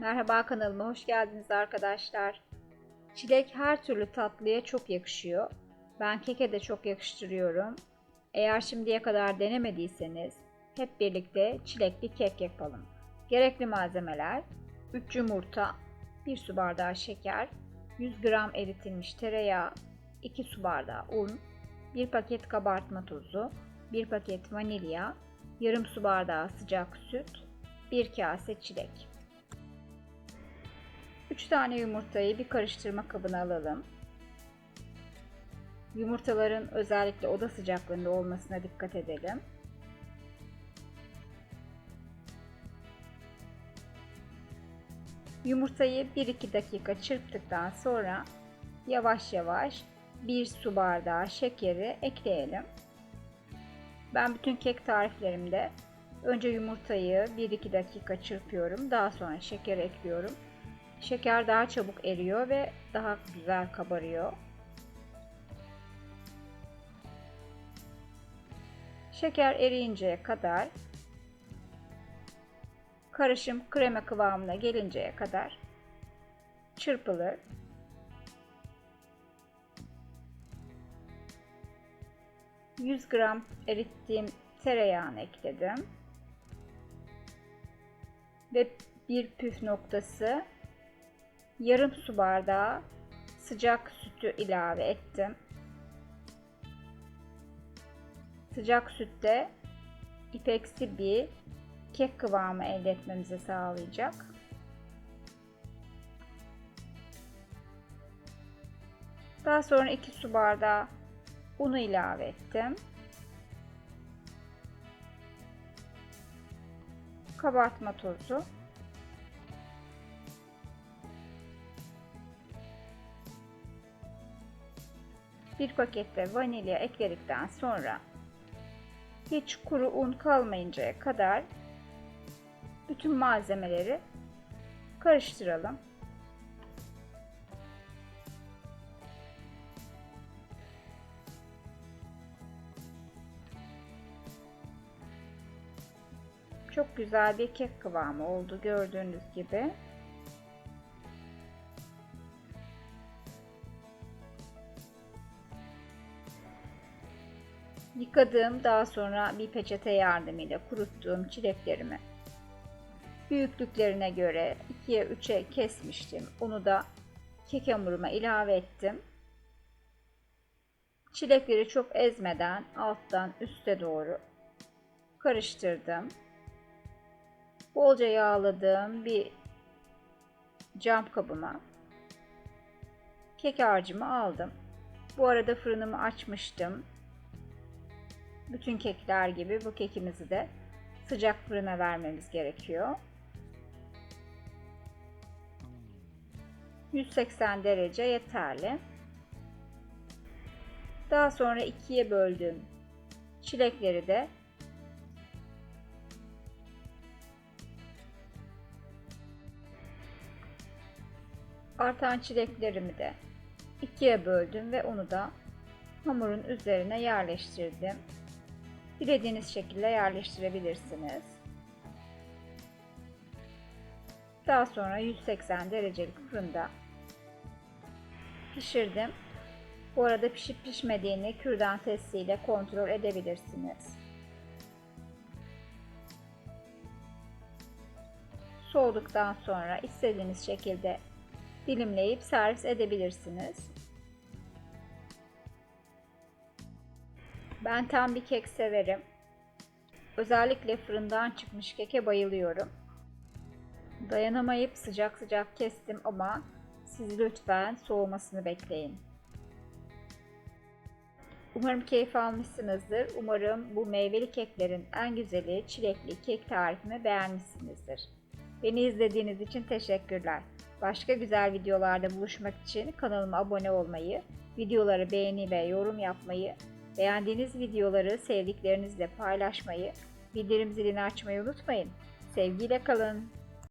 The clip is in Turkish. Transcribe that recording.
Merhaba kanalıma hoş geldiniz arkadaşlar. Çilek her türlü tatlıya çok yakışıyor. Ben keke de çok yakıştırıyorum. Eğer şimdiye kadar denemediyseniz hep birlikte çilekli kek yapalım. Gerekli malzemeler 3 yumurta, 1 su bardağı şeker, 100 gram eritilmiş tereyağı, 2 su bardağı un, 1 paket kabartma tozu, 1 paket vanilya, yarım su bardağı sıcak süt, 1 kase çilek. 3 tane yumurtayı bir karıştırma kabına alalım. Yumurtaların özellikle oda sıcaklığında olmasına dikkat edelim. Yumurtayı 1-2 dakika çırptıktan sonra yavaş yavaş 1 su bardağı şekeri ekleyelim. Ben bütün kek tariflerimde önce yumurtayı 1-2 dakika çırpıyorum. Daha sonra şeker ekliyorum. Şeker daha çabuk eriyor ve daha güzel kabarıyor. Şeker eriyinceye kadar karışım krema kıvamına gelinceye kadar çırpılır. ...100 gram erittiğim tereyağını ekledim. Ve bir püf noktası yarım su bardağı sıcak sütü ilave ettim. Sıcak sütte ipeksi bir kek kıvamı elde etmemizi sağlayacak. Daha sonra 2 su bardağı unu ilave ettim. Kabartma tozu bir pakette vanilya ekledikten sonra hiç kuru un kalmayıncaya kadar bütün malzemeleri karıştıralım. Çok güzel bir kek kıvamı oldu gördüğünüz gibi. Yıkadığım daha sonra bir peçete yardımıyla kuruttuğum çileklerimi büyüklüklerine göre 2'ye 3'e kesmiştim. Onu da kek hamuruma ilave ettim. Çilekleri çok ezmeden alttan üste doğru karıştırdım. Bolca yağladığım bir cam kabıma kek harcımı aldım. Bu arada fırınımı açmıştım. Bütün kekler gibi bu kekimizi de sıcak fırına vermemiz gerekiyor. 180 derece yeterli. Daha sonra ikiye böldüğüm çilekleri de artan çileklerimi de ikiye böldüm ve onu da hamurun üzerine yerleştirdim. Dilediğiniz şekilde yerleştirebilirsiniz. Daha sonra 180 derecelik fırında pişirdim. Bu arada pişip pişmediğini kürdan testiyle kontrol edebilirsiniz. Soğuduktan sonra istediğiniz şekilde dilimleyip servis edebilirsiniz. Ben tam bir kek severim. Özellikle fırından çıkmış keke bayılıyorum. Dayanamayıp sıcak sıcak kestim ama siz lütfen soğumasını bekleyin. Umarım keyif almışsınızdır. Umarım bu meyveli keklerin en güzeli çilekli kek tarifimi beğenmişsinizdir. Beni izlediğiniz için teşekkürler. Başka güzel videolarda buluşmak için kanalıma abone olmayı, videoları beğeni ve yorum yapmayı Beğendiğiniz videoları sevdiklerinizle paylaşmayı, bildirim zilini açmayı unutmayın. Sevgiyle kalın.